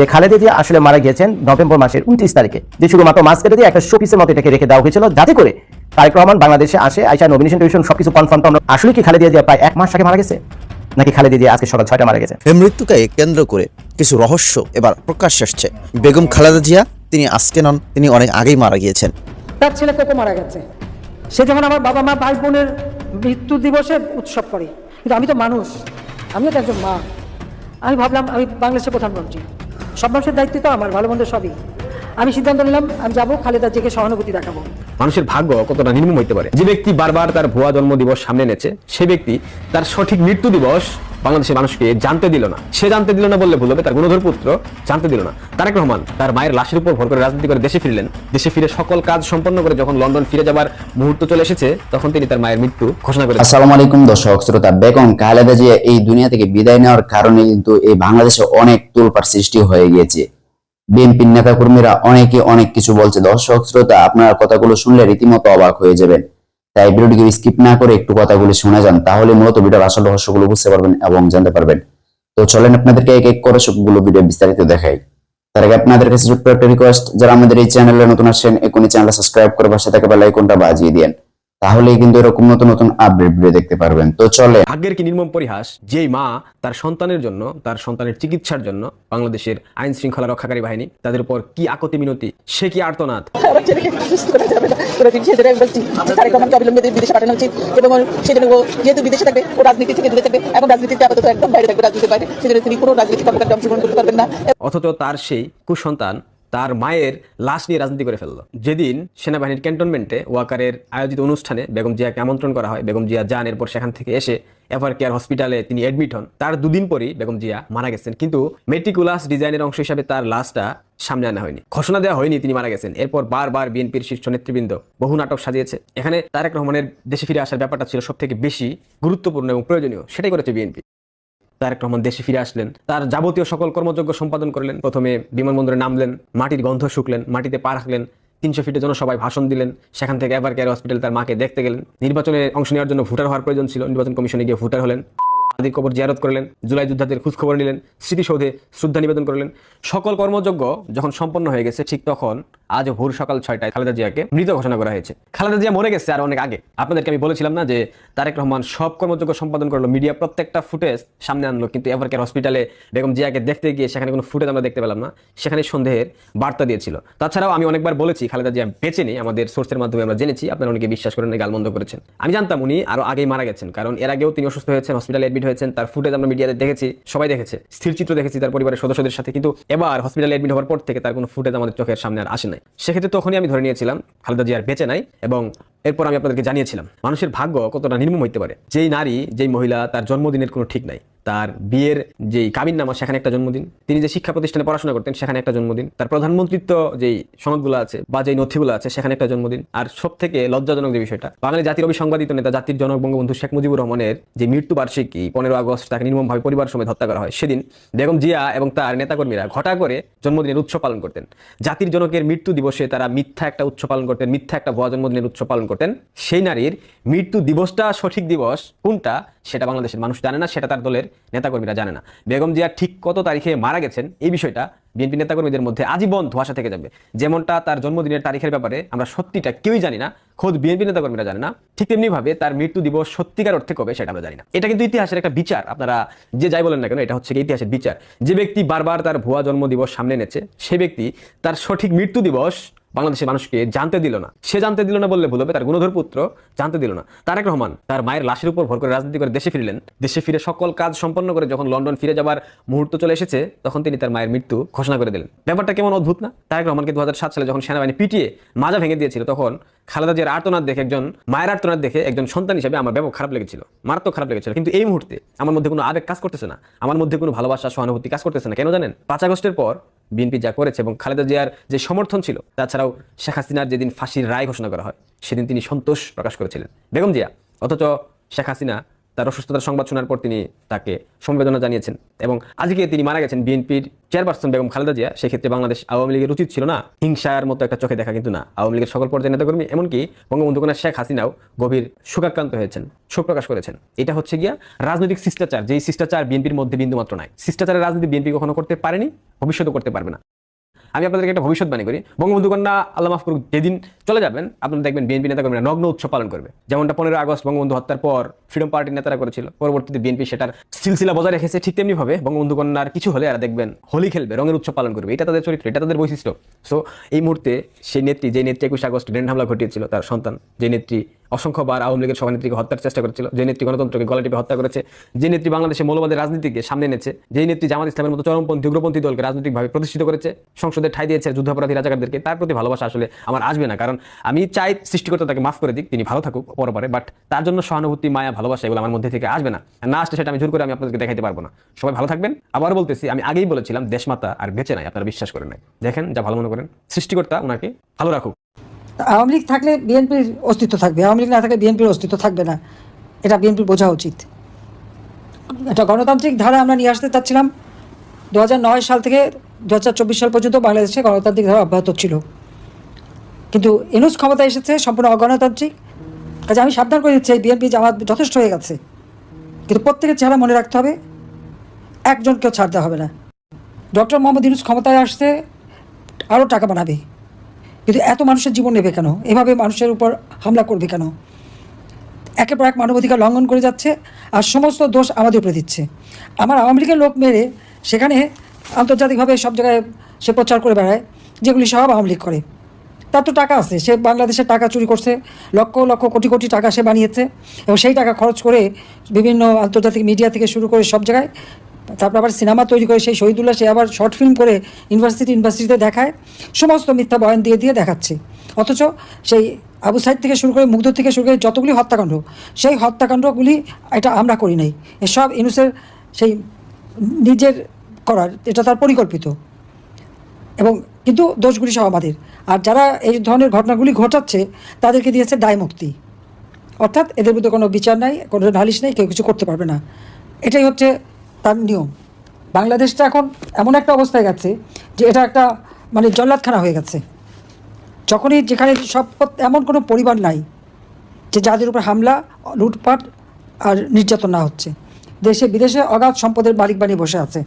যে খালেদা জিয়া আসলে মারা গিয়েছেন নভেম্বর মাসের উনত্রিশ তারিখে। যে শুধুমাত্র মাস কেটে দিয়ে একটা শোপিসের মতো এটাকে রেখে দেওয়া হয়েছিল যাতে করে তারেক রহমান বাংলাদেশে আসে আইসা নমিনেশন টিউশন সবকিছু কনফার্ম আমরা আসলে কি খালেদা জিয়া প্রায় এক মাস আগে মারা গেছে? নাকি খালেদা জিয়া আজকে সকাল ছয়টা মারা গেছে? এই মৃত্যুকে কেন্দ্র করে কিছু রহস্য এবার প্রকাশ্যে আসছে। বেগম খালেদা জিয়া তিনি আজকে নন তিনি অনেক আগেই মারা গিয়েছেন। তার ছেলে কোকো মারা গেছে। সে যেমন আমার বাবা মা ভাই বোনের মৃত্যু দিবসে উৎসব করে। কিন্তু আমি তো মানুষ আমিও তো একজন মা। আমি ভাবলাম আমি বাংলাদেশের প্রধানমন্ত্রী। সব মানুষের দায়িত্ব তো আমার, ভালো মন্দ সবই। আমি সিদ্ধান্ত নিলাম, আমি যাব, খালেদা জেকে সহানুভূতি দেখাবো। মানুষের ভাগ্য কতটা নির্মম হইতে পারে? যে ব্যক্তি বারবার তার ভুয়া জন্ম দিবস সামনে এনেছে, সে ব্যক্তি তার সঠিক মৃত্যু দিবস বাংলাদেশের মানুষকে জানতে দিল না। সে জানতে দিল না বললে ভুল হবে, তার গুণধর পুত্র জানতে দিল না। তারেক রহমান তার মায়ের লাশের উপর ভর করে রাজনীতি করে দেশে ফিরলেন। দেশে ফিরে সকল কাজ সম্পন্ন করে যখন লন্ডন ফিরে যাবার মুহূর্ত চলে এসেছে, তখন তিনি তার মায়ের মৃত্যু ঘোষণা করে আসসালামু আলাইকুম দর্শক, শ্রোতা, বেগম খালেদা জিয়া এই দুনিয়া থেকে বিদায় নেওয়ার কারণে কিন্তু এই বাংলাদেশে অনেক তোলপাড় সৃষ্টি হয়ে গিয়েছে। বিএনপির নেতা কর্মীরা অনেকে অনেক কিছু বলছে। দর্শক, শ্রোতা, আপনার কথাগুলো শুনলে রীতিমতো অবাক হয়ে যাবেন। তাই ভিডিওটিকে স্কিপ না করে একটু কথাগুলো শুনে যান, তাহলে মূলত ভিডিওর আসল রহস্যগুলো বুঝতে পারবেন এবং জানতে পারবেন। তো চলেন আপনাদেরকে এক এক করে সবগুলো ভিডিও বিস্তারিত দেখাই। তার আগে আপনাদের কাছে ছোট্ট একটা রিকোয়েস্ট যারা আমাদের এই চ্যানেলে নতুন আসছেন, এখনই চ্যানেল সাবস্ক্রাইব করে পাশে থাকা বেল আইকনটা বাজিয়ে দিন তাহলেই কিন্তু এরকম নতুন নতুন আপডেট ভিডিও দেখতে পারবেন। তো চলে। ভাগ্যের কি নির্মম পরিহাস? যেই মা তার সন্তানের জন্য তার সন্তানের চিকিৎসার জন্য বাংলাদেশের আইন শৃঙ্খলা রক্ষাকারী বাহিনী তাদের উপর কি আকতি মিনতি সে কি আর্তনাদ? আমার ছেলেকে সুস্থ করা যাবে না। কোনোদিন সেজন্য আমি বলছি তারেক রহমানকে অবিলম্বে বিদেশে পাঠানো উচিত। এবং সেজন্য যেহেতু বিদেশে থাকবে ও রাজনীতি থেকে দূরে থাকবে। এবং রাজনীতিতে আপাতত একদম বাইরে থাকবে রাজনীতির বাইরে। সেজন্য তিনি কোনো রাজনীতি কর্মকাণ্ডে অংশগ্রহণ করতে পারবেন না। অথচ তার সেই কুসন্তান তার মায়ের লাশ নিয়ে রাজনীতি করে ফেলল। যেদিন সেনাবাহিনীর ক্যান্টনমেন্টে ওয়াকারের আয়োজিত অনুষ্ঠানে বেগম জিয়াকে আমন্ত্রণ করা হয়, বেগম জিয়া যান এরপর সেখান থেকে এসে এভার কেয়ার হসপিটালে তিনি অ্যাডমিট হন। তার দুদিন পরই বেগম জিয়া মারা গেছেন। কিন্তু মেটিকুলাস ডিজাইনের অংশ হিসাবে তার লাশটা সামনে আনা হয়নি। ঘোষণা দেওয়া হয়নি তিনি মারা গেছেন। এরপর বারবার বিএনপির শীর্ষ নেতৃবৃন্দ বহু নাটক সাজিয়েছে। এখানে তারেক রহমানের দেশে ফিরে আসার ব্যাপারটা ছিল সব থেকে বেশি গুরুত্বপূর্ণ এবং প্রয়োজনীয়, সেটাই করেছে বিএনপি। তারেক রহমান দেশে ফিরে আসলেন। তার যাবতীয় সকল কর্মযোগ্য সম্পাদন করলেন। প্রথমে বিমানবন্দরে নামলেন, মাটির গন্ধ শুকলেন, মাটিতে পা রাখলেন, তিনশো ফিটের জন্য সবাই ভাষণ দিলেন, সেখান থেকে এবার কেয়ার হসপিটাল তার মাকে দেখতে গেলেন। নির্বাচনে অংশ নেওয়ার জন্য ভোটার হওয়ার প্রয়োজন ছিল। নির্বাচন কমিশনে গিয়ে ভোটার হলেন। আদির কবর জিয়ারত করলেন, জুলাই যোদ্ধাদের খোঁজখবর নিলেন, স্মৃতিসৌধে শ্রদ্ধা নিবেদন করলেন। সকল কর্মযজ্ঞ যখন সম্পন্ন হয়ে গেছে, ঠিক তখন, আজ ভোর সকাল ছয়টায় খালেদা জিয়াকে মৃত ঘোষণা করা হয়েছে। খালেদা জিয়া মরে গেছে আর অনেক আগে। আপনাদেরকে আমি বলেছিলাম না যে, তারেক রহমান সব কর্মযজ্ঞ সম্পাদন করল, মিডিয়া প্রত্যেকটা ফুটেজ সামনে আনলো, কিন্তু এভারকের হসপিটালে বেগম জিয়াকে দেখতে গিয়ে সেখানে কোনো ফুটেজ আমরা দেখতে পেলাম না। সেখানে সন্দেহের বার্তা দিয়েছিল। তাছাড়াও আমি অনেকবার বলেছি, খালেদা জিয়া বেঁচে নেই, আমাদের সোর্সের মাধ্যমে আমরা জেনেছি, আপনারা অনেকে বিশ্বাস করেন গালমন্দ করেছেন। আমি জানতাম উনি আরও আগেই মারা গেছেন, কারণ এর আগেও তিনি অসুস্থ হয়েছেন, হসপিটালে এডমিট হয়েছেন, তার ফুটেজ আমরা মিডিয়াতে দেখেছি, সবাই দেখেছে, স্থির চিত্র দেখেছি তার পরিবারের সদস্যদের সাথে। কিন্তু এবার হসপিটালে এডমিট হওয়ার পর থেকে তার কোনো ফুটেজ আমাদের চোখের সামনে আর আসে নাই। সেক্ষেত্রে তখনই আমি ধরে নিয়েছিলাম, খালেদা জিয়ার বেঁচে নাই এবং এরপর আমি আপনাদেরকে জানিয়েছিলাম, মানুষের ভাগ্য কতটা নির্মম হইতে পারে? যেই নারী, যেই মহিলা, তার জন্মদিনের কোনো ঠিক নাই। তার বিয়ের যেই কাবিন নামা, সেখানে একটা জন্মদিন। তিনি যে শিক্ষা প্রতিষ্ঠানে পড়াশোনা করতেন, সেখানে একটা জন্মদিন। তার প্রধানমন্ত্রিত্ব যেই সনদগুলো আছে বা যেই নথিগুলো আছে, সেখানে একটা জন্মদিন। আর সব থেকে লজ্জাজনক যে বিষয়টা, বাঙালি জাতির অবিসংবাদিত নেতা, জাতির জনক বঙ্গবন্ধু শেখ মুজিবুর রহমানের যে মৃত্যু বার্ষিকী, পনেরো আগস্ট তাকে নির্মমভাবে পরিবার সমেত হত্যা করা হয়। সেদিন বেগম জিয়া এবং তার নেতাকর্মীরা ঘটা করে জন্মদিনের উৎসব পালন করতেন। জাতির জনকের মৃত্যু দিবসে তারা মিথ্যা একটা উৎসব পালন করতেন, মিথ্যা একটা ভুয়া জন্মদিনের উৎসব পালন করতেন। সেই নারীর মৃত্যু দিবসটা সঠিক দিবস কোনটা? সেটা বাংলাদেশের মানুষ জানে না, সেটা তার দলের নেতাকর্মীরা জানে না। বেগম জিয়া ঠিক কত তারিখে মারা গেছেন, এই বিষয়টা বিএনপি নেতাকর্মীদের মধ্যে আজীবন ধোয়াশা থেকে যাবে। যেমনটা তার জন্মদিনের তারিখের ব্যাপারে আমরা সত্যিটা কেউই জানি না, খোদ বিএনপি নেতাকর্মীরা জানে না। ঠিক তেমনিভাবে তার মৃত্যু দিবস সত্যিকার অর্থে কবে সেটা আমরা জানি না। এটা কিন্তু ইতিহাসের একটা বিচার, আপনারা যে যাই বলেন না কেন, এটা হচ্ছে ইতিহাসের বিচার। যে ব্যক্তি বারবার তার ভুয়া জন্ম দিবস সামনে এনেছে, সে ব্যক্তি তার সঠিক মৃত্যু দিবস বাংলাদেশের মানুষকে জানতে দিল না। সে জানতে দিল না বললে ভুল হবে, তার গুণধর পুত্র জানতে দিল না। তারেক রহমান তার মায়ের লাশের উপর ভর করে রাজনীতি করে দেশে ফিরলেন। দেশে ফিরে সকল কাজ সম্পন্ন করে যখন লন্ডন ফিরে যাবার মুহূর্ত চলে এসেছে, তখন তিনি তার মায়ের মৃত্যু ঘোষণা করে দিলেন। ব্যাপারটা কেমন অদ্ভুত না? তারেক রহমানকে দু সালে যখন সেনাবাহিনী পিটিয়ে মাজা ভেঙে দিয়েছিল, তখন খালেদা জিয়ার আর্তনাদ দেখে একজন, মায়ের আর্তনাদ দেখে একজন সন্তান হিসেবে আমার ব্যাপক খারাপ লেগেছিল, মারাত্মক খারাপ লেগেছিল। কিন্তু এই মুহূর্তে আমার মধ্যে কোনো আবেগ কাজ করতেছে না। আমার মধ্যে কোনো ভালোবাসা, সহানুভূতি কাজ করতেছে না। কেন জানেন? পাঁচ আগস্টের পর বিএনপি যা করেছে এবং খালেদা জিয়ার যে সমর্থন ছিল, তাছাড়াও শেখ হাসিনার যেদিন ফাঁসির রায় ঘোষণা করা হয়, সেদিন তিনি সন্তোষ প্রকাশ করেছিলেন। বেগম জিয়া, অথচ শেখ হাসিনা তার অসুস্থতার সংবাদ শোনার পর তিনি তাকে সমবেদনা জানিয়েছেন এবং আজকে তিনি মারা গেছেন বিএনপির চেয়ারপারসন বেগম খালেদা জিয়া। সেক্ষেত্রে বাংলাদেশ আওয়ামী লীগের উচিত ছিল না হিংসার মতো একটা চোখে দেখা, কিন্তু না। আওয়ামী লীগের সকল পর্যায়ের নেতাকর্মী, এমনকি বঙ্গবন্ধু কন্যা শেখ হাসিনাও গভীর শোকাক্রান্ত হয়েছেন, শোক প্রকাশ করেছেন। এটা হচ্ছে গিয়া রাজনৈতিক শিষ্টাচার, যেই শিষ্টাচার বিএনপির মধ্যে বিন্দুমাত্র নাই। শিষ্টাচারের রাজনীতি বিএনপি কখনো করতে পারেনি ভবিষ্যতে করতে পারবে না। আমি আপনাদেরকে একটা ভবিষ্যৎবাণী করি। বঙ্গবন্ধু কন্যা আল্লাহ করুক, যেদিন চলে যাবেন, আপনারা দেখবেন বিএনপি নেতাকর্মীরা নগ্ন উৎসব পালন করবে। যেমনটা পনেরো আগস্ট বঙ্গবন্ধু হত্যার পর ফ্রিডম পার্টির নেতারা করেছিল, পরবর্তীতে বিএনপি সেটার সিলসিলা বজায় রেখেছে, ঠিক তেমনি ভাবে বঙ্গবন্ধু কন্যার কিছু হলে এরা দেখবেন হোলি খেলবে, রঙের উৎসব পালন করবে। এটা তাদের চরিত্র, এটা তাদের বৈশিষ্ট্য। সো এই মুহূর্তে সেই নেত্রী যে নেত্রী একুশে আগস্ট গ্রেন হামলা ঘটিয়েছিল, তার সন্তান, যে নেত্রী অসংখ্যবার আওয়ামী লীগের সভানেত্রীকে হত্যার চেষ্টা করেছিল। যে নেত্রী গণতন্ত্রকে গলা টিপে হত্যা করেছে, যে নেত্রী বাংলাদেশে মৌলবাদের রাজনীতিকে সামনে এনেছে, যে নেত্রী জামাত ইসলামের মতো চরমপন্থী, উগ্রপন্থী দলকে রাজনৈতিকভাবে প্রতিষ্ঠিত করেছে, সংসদে ঠাই দিয়েছে যুদ্ধাপরাধী রাজাকারদেরকে, তার প্রতি ভালোবাসা আসলে আমার আসবে না। কারণ আমি চাই সৃষ্টিকর্তা তাকে মাফ করে দিক, তিনি ভালো থাকুক পরপরে, বাট তার জন্য সহানুভূতি, মায়া, ভালোবাসা এগুলো আমার মধ্যে থেকে আসবে না। না আসলে সেটা আমি জোর করে আমি আপনাদেরকে দেখাইতে পারব না। সবাই ভালো থাকবেন। আবার বলতেছি, আমি আগেই বলেছিলাম, দেশমাতা আর বেঁচে নাই, আপনারা বিশ্বাস করেন নাই। দেখেন, যা ভালো মনে করেন, সৃষ্টিকর্তা ওনাকে ভালো রাখুক। আওয়ামী লীগ থাকলে বিএনপির অস্তিত্ব থাকবে, আওয়ামী লীগ না থাকলে বিএনপির অস্তিত্ব থাকবে না। এটা বিএনপির বোঝা উচিত। একটা গণতান্ত্রিক ধারা আমরা নিয়ে আসতে চাচ্ছিলাম। দু সাল থেকে দু হাজার চব্বিশ সাল পর্যন্ত বাংলাদেশে গণতান্ত্রিক ধারা অব্যাহত ছিল। কিন্তু এনুস ক্ষমতা এসেছে, সম্পূর্ণ অগণতান্ত্রিক। কাজে আমি সাবধান করে দিচ্ছি বিএনপি জামাত যথেষ্ট হয়ে গেছে। কিন্তু প্রত্যেকের চেহারা মনে রাখতে হবে, একজনকেও ছাড় দেওয়া হবে না। ডক্টর মোহাম্মদ ইউনুস ক্ষমতায় আসছে, আরও টাকা বানাবে। কিন্তু এত মানুষের জীবন নেবে কেন? এভাবে মানুষের উপর হামলা করবে কেন? একের পর এক মানবাধিকার লঙ্ঘন করে যাচ্ছে আর সমস্ত দোষ আমাদের উপরে দিচ্ছে। আমার আওয়ামী লীগের লোক মেরে সেখানে আন্তর্জাতিকভাবে সব জায়গায় সে প্রচার করে বেড়ায়, যেগুলি সব আওয়ামী লীগ করে। তার তো টাকা আছে, সে বাংলাদেশের টাকা চুরি করছে, লক্ষ লক্ষ কোটি কোটি টাকা সে বানিয়েছে এবং সেই টাকা খরচ করে বিভিন্ন আন্তর্জাতিক মিডিয়া থেকে শুরু করে সব জায়গায় তারপর আবার সিনেমা তৈরি করে সেই শহীদুল্লাহ সে আবার শর্ট ফিল্ম করে ইউনিভার্সিটি ইউনিভার্সিটিতে দেখায়। সমস্ত মিথ্যা বয়ান দিয়ে দিয়ে দেখাচ্ছে। অথচ সেই আবু সাইদ থেকে শুরু করে মুগ্ধ থেকে শুরু করে যতগুলি হত্যাকাণ্ড, সেই হত্যাকাণ্ডগুলি এটা আমরা করি নাই। এসব ইনুসের সেই নিজের করার, এটা তার পরিকল্পিত। এবং কিন্তু দোষগুলি সব আমাদের। আর যারা এই ধরনের ঘটনাগুলি ঘটাচ্ছে, তাদেরকে দিয়েছে দায় মুক্তি। অর্থাৎ এদের মধ্যে কোনো বিচার নাই, কোনো নালিশ নেই, কেউ কিছু করতে পারবে না। এটাই হচ্ছে তার নিয়ম। বাংলাদেশটা এখন এমন একটা অবস্থায় গেছে যে এটা একটা মানে জল্লাদখানা হয়ে গেছে। যখনই যেখানে সব এমন কোনো পরিবার নাই যে যাদের উপর হামলা, লুটপাট আর নির্যাতন না হচ্ছে। দেশে বিদেশে অগাধ সম্পদের মালিক বানিয়ে বসে আছে।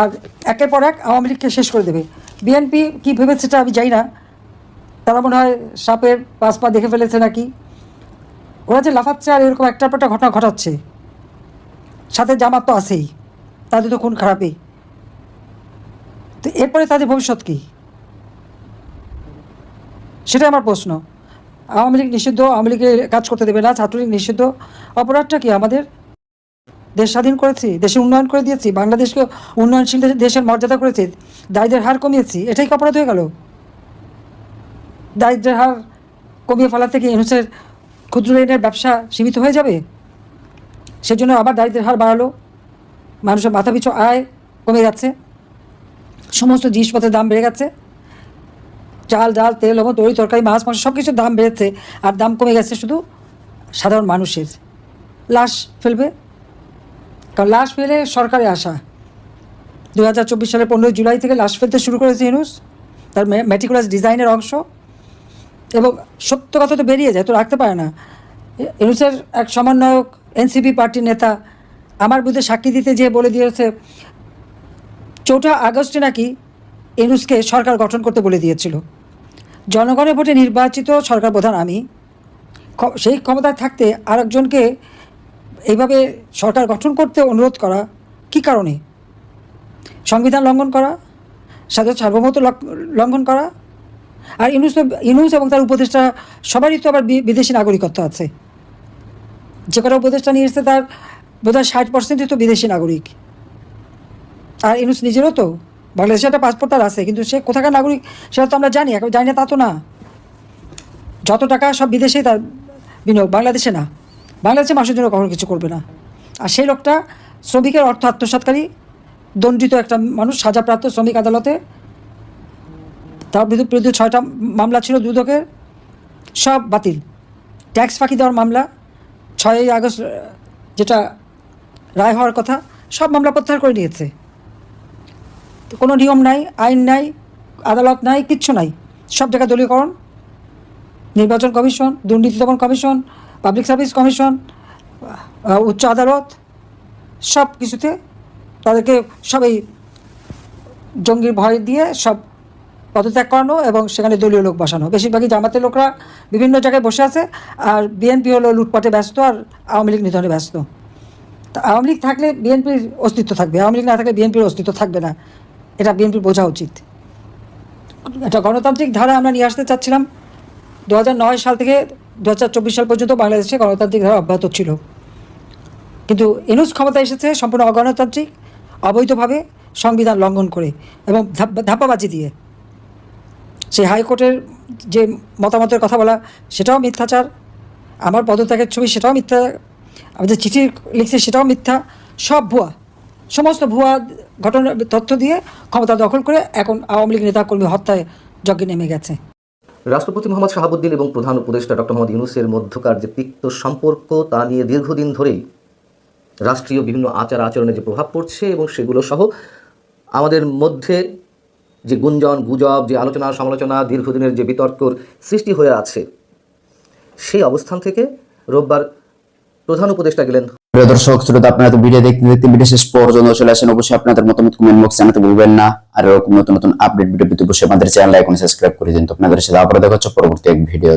আর একের পর এক আওয়ামী লীগকে শেষ করে দেবে। বিএনপি কী ভেবেছে সেটা আমি জানি না। তারা মনে হয় সাপের পাঁচ পা দেখে ফেলেছে নাকি? ওরা যে লাফাচ্ছে আর এরকম একটার পর একটা ঘটনা ঘটাচ্ছে। সাথে জামাত তো আছেই, তাদের তো খুন খারাপই। তো এরপরে তাদের ভবিষ্যৎ কী? সেটাই আমার প্রশ্ন। আওয়ামী লীগ নিষিদ্ধ, আওয়ামী লীগের কাজ করতে দেবে না, ছাত্রলীগ নিষিদ্ধ। অপরাধটা কি আমাদের? দেশ স্বাধীন করেছি, দেশে উন্নয়ন করে দিয়েছি, বাংলাদেশকে উন্নয়নশীল দেশের মর্যাদা করেছি, দারিদ্রের হার কমিয়েছি, এটাই কি অপরাধ হয়ে গেল? দারিদ্রের হার কমিয়ে ফেলা থেকে ইউনুসের ক্ষুদ্র ঋণের ব্যবসা সীমিত হয়ে যাবে? সেজন্য আবার দারিদ্রের হার বাড়ালো। মানুষের মাথাপিছু আয় কমে যাচ্ছে। সমস্ত জিনিসপত্রের দাম বেড়ে গেছে। চাল, ডাল, তেল এবং তরি, তরকারি, মাছ, মাংস সব কিছুর দাম বেড়েছে আর দাম কমে গেছে শুধু সাধারণ মানুষের। লাশ ফেলবে। কারণ লাশ ফেলে সরকারে আসা। দু হাজার চব্বিশ সালের পনেরোই জুলাই থেকে লাশ ফেলতে শুরু করেছে ইনুস তার ম্যাটিকুলাস ডিজাইনের অংশ। এবং সত্য কথা তো বেরিয়ে যায় তো রাখতে পারে না। ইনুসের এক সমন্বয়ক এনসিপি পার্টির নেতা আমার বিরুদ্ধে সাক্ষী দিতে যেয়ে বলে দিয়েছে, চৌঠা আগস্টে নাকি ইনুসকে সরকার গঠন করতে বলে দিয়েছিল। জনগণের ভোটে নির্বাচিত সরকার প্রধান আমি। সেই ক্ষমতায় থাকতে আরেকজনকে এইভাবে সরকার গঠন করতে অনুরোধ করা কি কারণে? সংবিধান লঙ্ঘন করা স্বাধীন সার্বভৌমত্ব লঙ্ঘন করা, আর ইনুস তো ইনুস এবং তার উপদেষ্টা সবারই তো আবার বিদেশি নাগরিকত্ব আছে। যে কটা উপদেষ্টা নিয়ে এসছে তার বোধহয় ষাট পার্সেন্টই তো বিদেশি নাগরিক। আর ইনুস নিজেরও তো। বাংলাদেশে একটা পাসপোর্ট তার আছে, কিন্তু সে কোথাকার নাগরিক সেটা তো আমরা জানি জানি না তা তো না। যত টাকা সব বিদেশে তার বিনিয়োগ, বাংলাদেশে না। বাংলাদেশে মানুষের জন্য কখনো কিছু করবে না। আর সেই লোকটা শ্রমিকের অর্থ আত্মসাৎকারী, দণ্ডিত একটা মানুষ, সাজাপ্রাপ্ত শ্রমিক আদালতে। তার বিরুদ্ধে ছয়টা মামলা ছিল দুদকের। সব বাতিল। ট্যাক্স ফাঁকি দেওয়ার মামলা। ছয়ই আগস্ট যেটা রায় হওয়ার কথা, সব মামলা প্রত্যাহার করে নিয়েছে। কোনো নিয়ম নাই, আইন নাই, আদালত নাই, কিচ্ছু নাই। সব জায়গায় দলীয়করণ, নির্বাচন কমিশন, দুর্নীতি দমন কমিশন, পাবলিক সার্ভিস কমিশন উচ্চ আদালত, সব কিছুতে তাদেরকে সবাই জঙ্গির ভয় দিয়ে সব পদত্যাগ করানো এবং সেখানে দলীয় লোক বসানো। বেশিরভাগই জামাতের লোকরা বিভিন্ন জায়গায় বসে আছে আর বিএনপি হলো লুটপাটে ব্যস্ত আর আওয়ামী লীগ নিধনে ব্যস্ত। তা আওয়ামী লীগ থাকলে বিএনপির অস্তিত্ব থাকবে, আওয়ামী লীগ না থাকলে বিএনপির অস্তিত্ব থাকবে না। এটা বিএনপির বোঝা উচিত। একটা গণতান্ত্রিক ধারা আমরা নিয়ে আসতে চাচ্ছিলাম। দু সাল থেকে দু হাজার চব্বিশ সাল পর্যন্ত বাংলাদেশে গণতান্ত্রিক ধারা অব্যাহত ছিল। কিন্তু এনুস ক্ষমতা এসেছে সম্পূর্ণ অগণতান্ত্রিক, অবৈধভাবে সংবিধান লঙ্ঘন করে এবং ধাপ- ধাপ্পাবাজি দিয়ে। সেই হাইকোর্টের যে মতামতের কথা বলা, সেটাও মিথ্যাচার। আমার পদত্যাগের ছবি, সেটাও মিথ্যা। আমি যে চিঠি লিখছি, সেটাও মিথ্যা। সব ভুয়া। সমস্ত ভুয়া ঘটনা, তথ্য দিয়ে ক্ষমতা দখল করে এখন আওয়ামী লীগ নেতাকর্মী হত্যায় যজ্ঞে নেমে গেছে। রাষ্ট্রপতি মোহাম্মদ শাহাবুদ্দিন এবং প্রধান উপদেষ্টা ডক্টর মোহাম্মদ ইউনুসের মধ্যকার যে তিক্ত সম্পর্ক, তা নিয়ে দীর্ঘদিন ধরেই রাষ্ট্রীয় বিভিন্ন আচার আচরণে যে প্রভাব পড়ছে এবং সেগুলো সহ আমাদের মধ্যে যে গুঞ্জন, গুজব, যে আলোচনা, সমালোচনা, দীর্ঘদিনের যে বিতর্কর সৃষ্টি হয়ে আছে, সেই অবস্থান থেকে রোববার প্রধান উপদেষ্টা গেলেন। প্রিয় দর্শক, শ্রোতা, আপনারা তো ভিডিও দেখতে দেখতে ভিডিও শেষ পর্যন্ত চলে আসেন। অবশ্যই আপনাদের মতামত কমেন্ট বক্সে জানাতে ভুলবেন না। আর এরকম নতুন নতুন আপডেট ভিডিও পেতে অবশ্যই আমাদের চ্যানেল এখন সাবস্ক্রাইব করে দিন। তো আপনাদের সাথে আবার দেখা হচ্ছে পরবর্তী এক ভিডিও